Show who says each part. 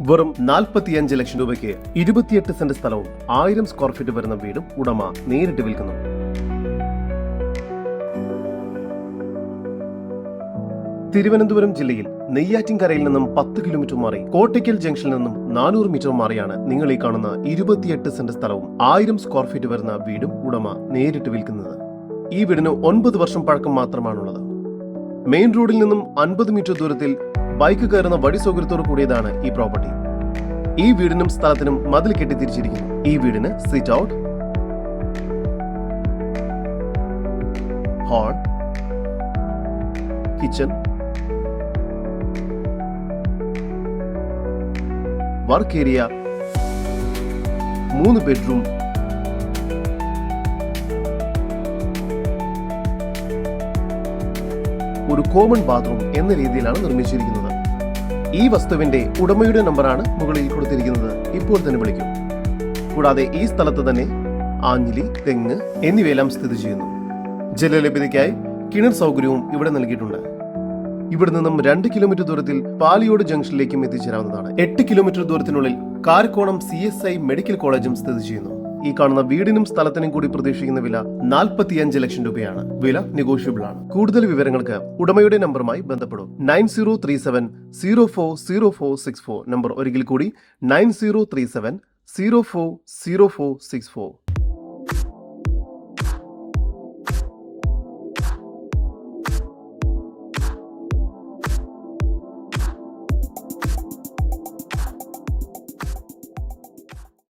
Speaker 1: വെറും നാൽപ്പത്തിയഞ്ച് ലക്ഷം രൂപയ്ക്ക് ഇരുപത്തിയെട്ട് സെന്റ് സ്ഥലവും ആയിരം സ്ക്വയർ ഫീറ്റ് വരുന്ന വീടും ഉടമ നേരിട്ട് വിൽക്കുന്നു. തിരുവനന്തപുരം ജില്ലയിൽ നെയ്യാറ്റിൻകരയിൽ നിന്നും പത്ത് കിലോമീറ്റർ മാറി കോട്ടയ്ക്കൽ ജംഗ്ഷനിൽ നിന്നും നാനൂറ് മീറ്റർ മാറിയാണ് നിങ്ങൾ ഈ കാണുന്ന ഇരുപത്തിയെട്ട് സെന്റ് സ്ഥലവും ആയിരം സ്ക്വയർ ഫീറ്റ് വരുന്ന വീടും ഉടമ നേരിട്ട് വിൽക്കുന്നത്. ഈ വീടിന് ഒൻപത് വർഷം പഴക്കം മാത്രമാണുള്ളത്. മെയിൻ റോഡിൽ നിന്നും അൻപത് മീറ്റർ ദൂരത്തിൽ ബൈക്ക് കയറുന്ന വഴി സൗകര്യത്തോട് കൂടിയതാണ് ഈ പ്രോപ്പർട്ടി. ഈ വീടിനും സ്ഥലത്തിനും മതിൽ കെട്ടി തിരിച്ചിരിക്കുന്നു ഈ വീടിന് sit out hall kitchen work area മൂന്ന് ബെഡ്റൂം ഒരു കോമൺ ബാത്റൂം എന്ന രീതിയിലാണ് നിർമ്മിച്ചിരിക്കുന്നത്. ഈ വസ്തുവിന്റെ ഉടമയുടെ നമ്പറാണ് മുകളിൽ കൊടുത്തിരിക്കുന്നത്. ഇപ്പോൾ തന്നെ വിളിക്കും. കൂടാതെ ഈ സ്ഥലത്ത് തന്നെ ആഞ്ഞിലി തെങ്ങ് എന്നിവയെല്ലാം സ്ഥിതി ചെയ്യുന്നു. ജലലഭ്യതയ്ക്കായി കിണർ സൗകര്യവും ഇവിടെ നൽകിയിട്ടുണ്ട്. ഇവിടെ നിന്നും രണ്ട് കിലോമീറ്റർ ദൂരത്തിൽ പാലിയോട് ജംഗ്ഷനിലേക്കും എത്തിച്ചേരാവുന്നതാണ്. എട്ട് കിലോമീറ്റർ ദൂരത്തിനുള്ളിൽ കാരക്കോണം സി മെഡിക്കൽ കോളേജും സ്ഥിതി ചെയ്യുന്നു. ഈ കാണുന്ന വീടിനും സ്ഥലത്തിനും കൂടി പ്രതീക്ഷിക്കുന്ന വില നാൽപ്പത്തിയഞ്ച് ലക്ഷം രൂപയാണ്. വില നെഗോഷ്യബിൾ ആണ്. കൂടുതൽ വിവരങ്ങൾക്ക് ഉടമയുടെ നമ്പറുമായി ബന്ധപ്പെടും. Nine zero three seven zero four zero four six four. Number ഒരിക്കൽ കൂടി nine zero three seven zero four zero four six four.